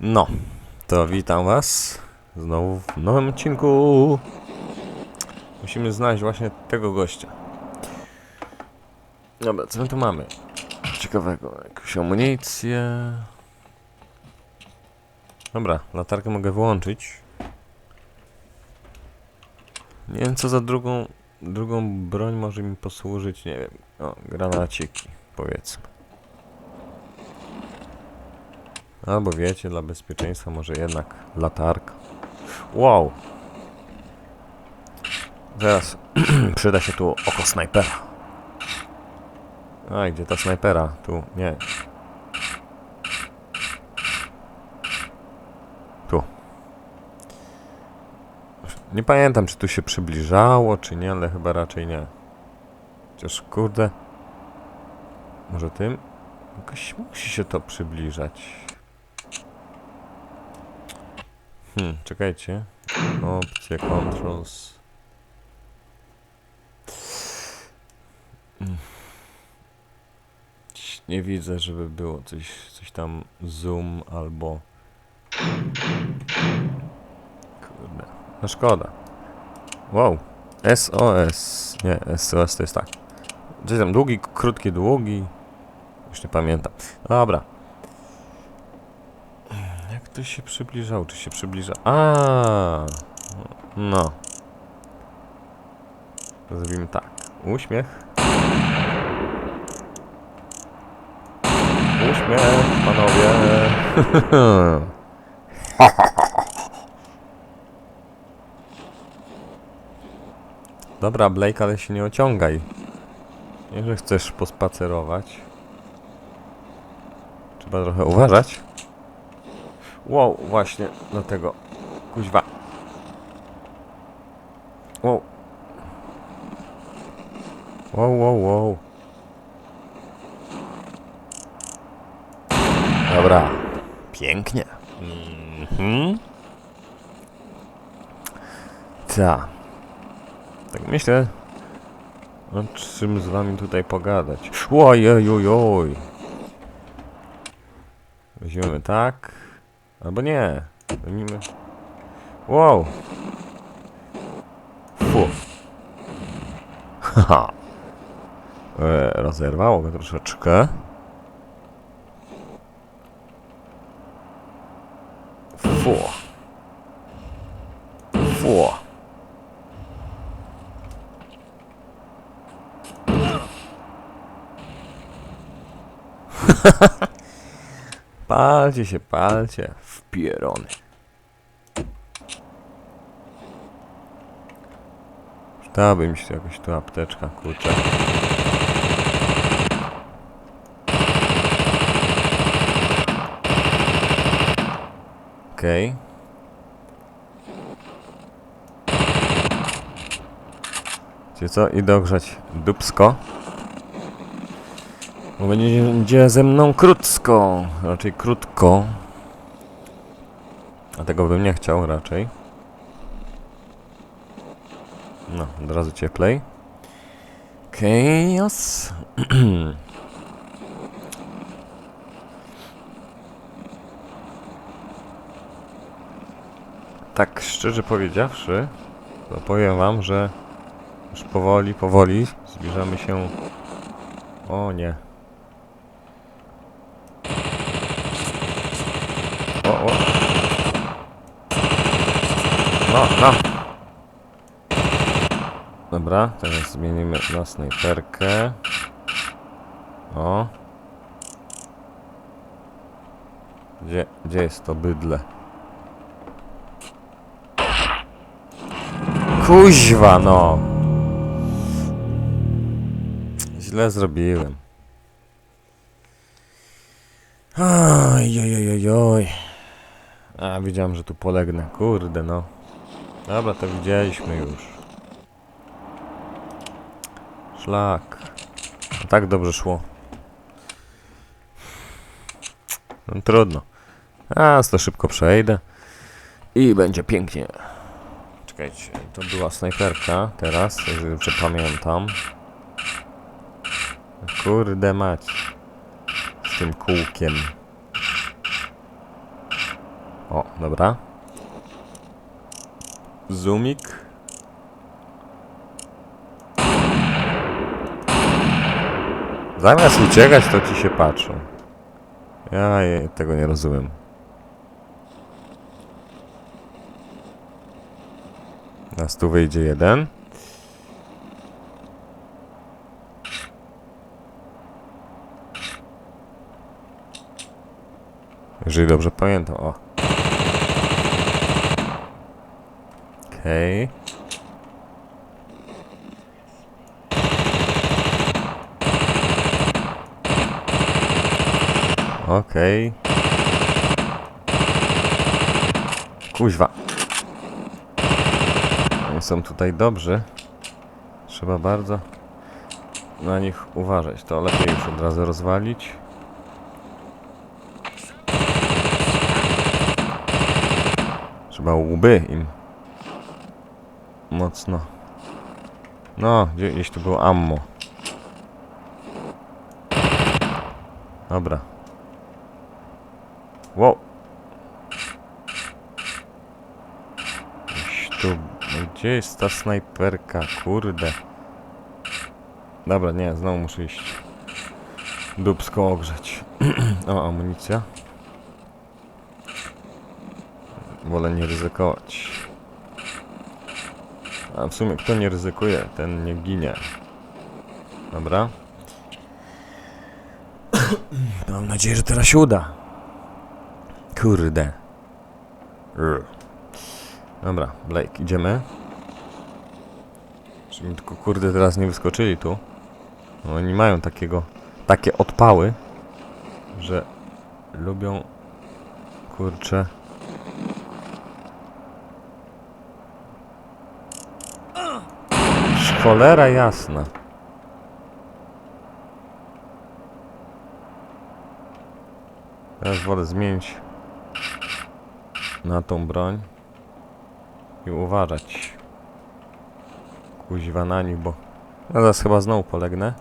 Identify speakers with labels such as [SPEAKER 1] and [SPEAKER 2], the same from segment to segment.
[SPEAKER 1] No, to witam was znowu w nowym odcinku. Musimy znaleźć właśnie tego gościa. Dobra, co my tu mamy? Ciekawego, jakąś amunicję. Dobra, latarkę mogę wyłączyć. Nie wiem co za drugą, drugą broń może mi posłużyć, nie wiem. O, granaciki, powiedzmy. Albo wiecie, dla bezpieczeństwa może jednak latarka. Wow! Zaraz przyda się tu oko snajpera. A, gdzie ta snajpera? Tu, nie. Tu. Nie pamiętam, czy tu się przybliżało, czy nie, ale chyba raczej nie. Chociaż, kurde... Może tym? Jakoś musi się to przybliżać. Hmm, czekajcie. Opcje, controls. Mm. Dziś Nie widzę, żeby było coś, coś tam zoom albo... Kurde. No szkoda. Wow. SOS. Nie, SOS to jest tak. Gdzieś tam długi, krótki, długi. Już nie pamiętam. Dobra. To się przybliżało? Czy się przybliża? A, No. Zrobimy tak. Uśmiech. Uśmiech, panowie. Dobra, Blake, ale się nie ociągaj. Że chcesz pospacerować. Trzeba trochę uważać. Wow, właśnie, dlatego. Kuźwa. Wow. Wow, wow, wow. Dobra. Pięknie. Mhm. Ta. Tak myślę, o czym z wami tutaj pogadać. Oj, oj, oj, oj. Weźmiemy tak. Albo nie. Weźmiemy. Wow. Fu. Haha. E, rozerwało go troszeczkę. Fu. Fu. Palcie się, palcie. W pierony. Przydałaby mi się jakoś tu apteczka, kurczę. Okej. Wiecie co? Idę ogrzać dupsko. Będzie ze mną krótko. Raczej krótko. A tego bym nie chciał raczej. No, od razu cieplej. Chaos. tak szczerze powiedziawszy, to powiem wam, że już powoli, powoli zbliżamy się... O nie. O, o. No, no. Dobra, teraz zmienimy na snajperkę. O. Gdzie, gdzie jest to bydle? Kuźwa, no! Źle zrobiłem. Oj, oj, oj, oj. A, widziałem, że tu polegnę. Kurde, no. Dobra, to widzieliśmy już. Szlak. No, tak dobrze szło. No trudno. A, to szybko przejdę. I będzie pięknie. Czekajcie, to była snajperka teraz, jeżeli dobrze pamiętam. Kurde mać. Z tym kółkiem. O, dobra. Zoomik. Zamiast uciekać, to ci się patrzą. Ja tego nie rozumiem. Nas tu wyjdzie jeden. Jeżeli dobrze pamiętam, o. Okej. Okej. Kuźwa. Oni są tutaj dobrzy. Trzeba bardzo na nich uważać. To lepiej już od razu rozwalić. Trzeba łby im mocno. No, gdzie- gdzieś tu było ammo. Dobra. Wow. Gdzieś tu... Gdzie jest ta snajperka? Kurde. Dobra, nie, znowu muszę iść. Dubską ogrzeć. o, amunicja. Wolę nie ryzykować. A w sumie kto nie ryzykuje, ten nie ginie. Dobra. Mam nadzieję, że teraz się uda. Kurde. Rr. Dobra, Blake, idziemy. Żeby tylko kurde teraz nie wyskoczyli tu. No, oni mają takiego, takie odpały, że lubią kurcze. Cholera jasna. Teraz wolę zmienić na tą broń i uważać. Kuźwa na nich, bo zaraz chyba znowu polegnę.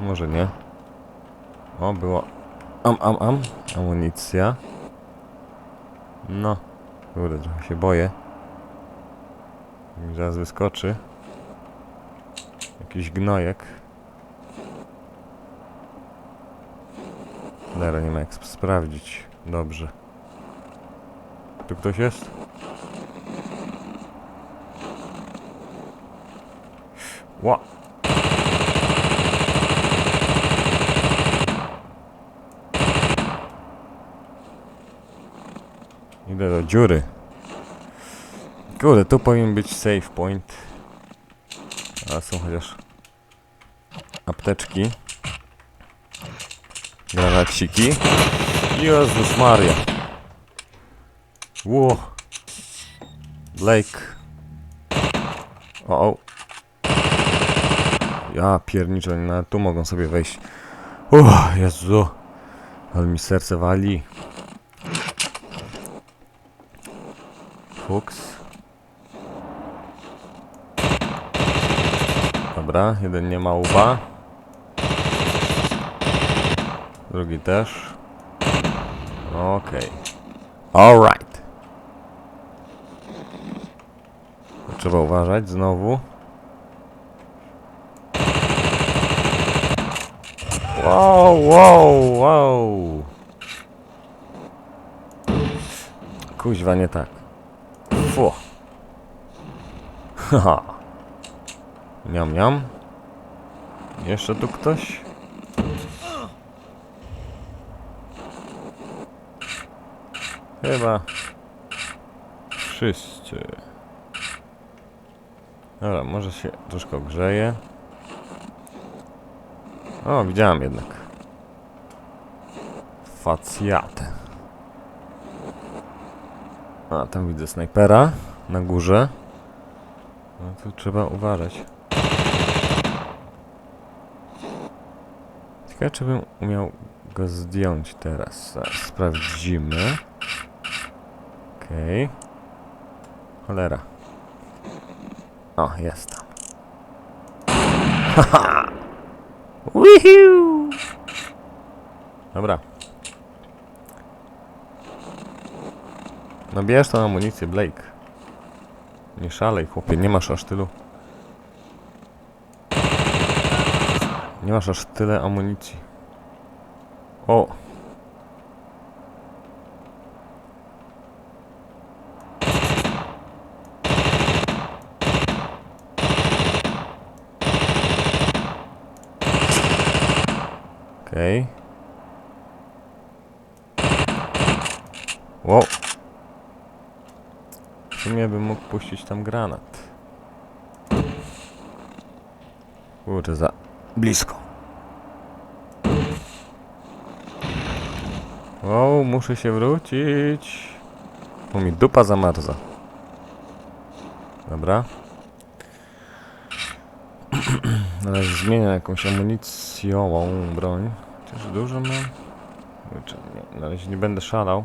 [SPEAKER 1] Może nie. O, było. Am, am, am. Amunicja. No. Kurde, trochę się boję. Zaraz wyskoczy. Jakiś gnojek. Dobra, nie ma jak sp- sprawdzić. Dobrze. Tu ktoś jest? Ła! Idę do dziury. Kurde, tu powinien być save point. A są chociaż apteczki. Granaciki. Jezus Maria. Ło. Blake. O, o. Ja pierniczę, nawet tu mogą sobie wejść. Uff, Jezu. Ale mi serce wali. Fuks. Dobra, jeden nie ma łba. Drugi też. Okej. Alright. Trzeba uważać znowu. Wow, wow, wow. Kuźwa, nie tak. Fu. Haha. Miam, miam. Jeszcze tu ktoś? Chyba wszyscy. Dobra, może się troszkę ogrzeje. O, widziałem jednak. Facjatę. A, tam widzę snajpera na górze. No tu trzeba uważać. Ciekawe, czy bym umiał go zdjąć teraz. Zaraz sprawdzimy. Okej. Okay. Cholera. O, jest tam. Haha! Wihiu! Dobra. No bierz tą amunicję, Blake. Nie szalej, chłopie, nie masz aż tylu. Nie masz aż tyle amunicji. O! Okej. Wow. W sumie bym mógł puścić tam granat. Kurde, za blisko. Wow, muszę się wrócić. Bo mi dupa zamarza. Dobra. Na razie zmienię jakąś amunicjową broń. Chociaż dużo mam. Kurczę, nie, na razie nie będę szalał.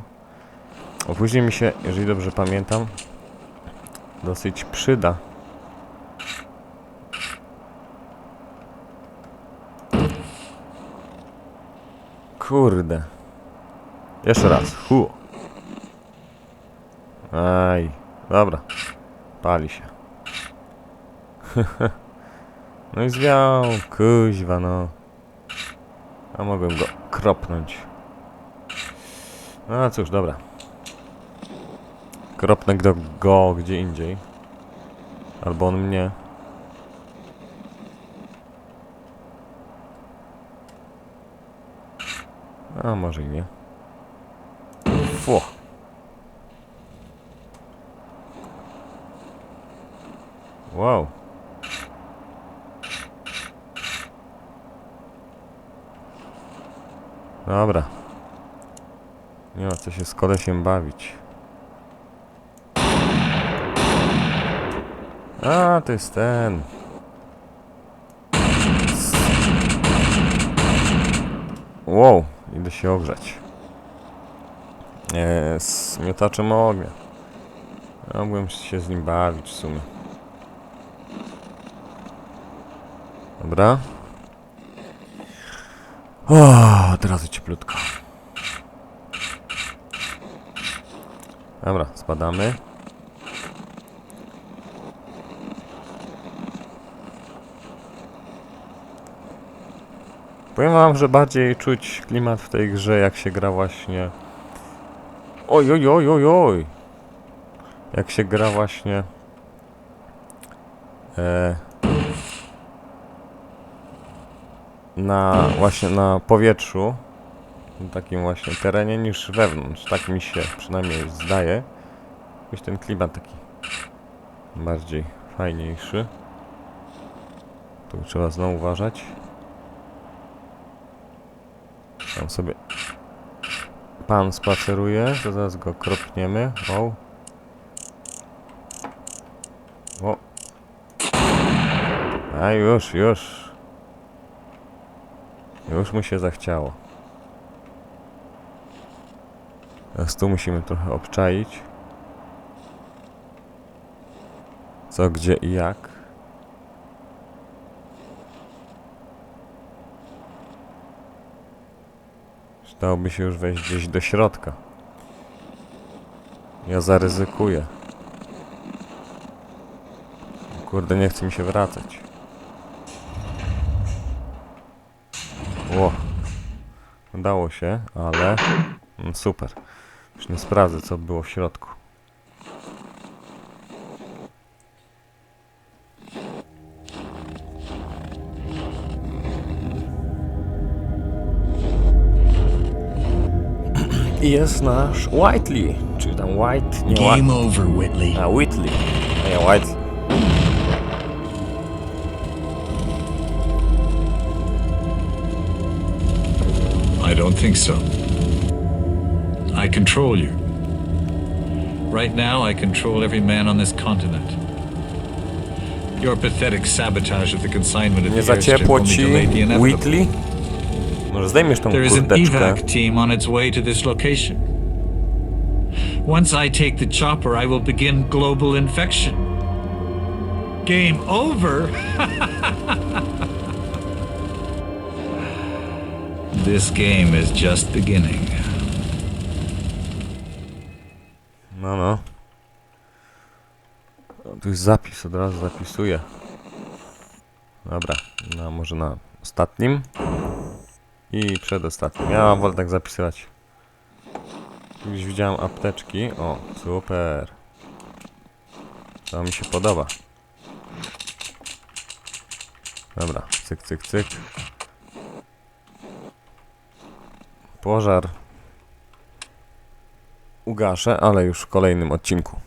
[SPEAKER 1] A później mi się, jeżeli dobrze pamiętam, dosyć przyda. Kurde. Jeszcze raz. Hu. Aj. Dobra. Pali się. no i zwiał. Kuźwa no. A mogłem go kropnąć. No cóż, dobra. Kropnę go, go gdzie indziej. Albo on mnie. A może i nie. Fu. Wow. Dobra. Nie ma co się z kolesiem bawić. A, to jest ten. Wow, idę się ogrzać. Nie, z miotaczem ognia. Mogłem się z nim bawić w sumie. Dobra. O, od razu cieplutko. Dobra, spadamy. Powiem wam, że bardziej czuć klimat w tej grze, jak się gra właśnie... Oj, oj, oj, oj, oj! Jak się gra właśnie... E, na właśnie na powietrzu, na takim właśnie terenie niż wewnątrz. Tak mi się przynajmniej zdaje. Jakoś ten klimat taki bardziej fajniejszy. Tu trzeba znowu uważać. Tam sobie pan spaceruje, to zaraz go kropniemy. Wow. O. A już, już. Już mu się zachciało. Teraz tu musimy trochę obczaić. Co, gdzie i jak. Dałoby się już wejść gdzieś do środka. Ja zaryzykuję. Kurde, nie chce mi się wracać. Ło. Udało się, ale... Mm, super. Już nie sprawdzę, co było w środku. Jest nasz Whiteley, czy tam White, nie White,
[SPEAKER 2] Game over, Whitley.
[SPEAKER 1] a Whitley, nie Whiteley.
[SPEAKER 2] I don't think so. I control you. Right now, I control every man on this continent. Your pathetic sabotage of the consignment of
[SPEAKER 1] Nie
[SPEAKER 2] the
[SPEAKER 1] za ciepło ci,
[SPEAKER 2] the inevitable.
[SPEAKER 1] Whitley? Może zdejmiesz tą
[SPEAKER 2] There is an
[SPEAKER 1] kurdeczkę?
[SPEAKER 2] evac team on its way to this location. Once I take the chopper, I will begin global infection. Game over? this game is just beginning.
[SPEAKER 1] No, no. O, tu jest zapis, od razu zapisuję. Dobra, no może na ostatnim. I przedostatnim. Ja wolę tak zapisywać. Już widziałem apteczki. O, super. To mi się podoba. Dobra, cyk, cyk, cyk. Pożar ugaszę, ale już w kolejnym odcinku.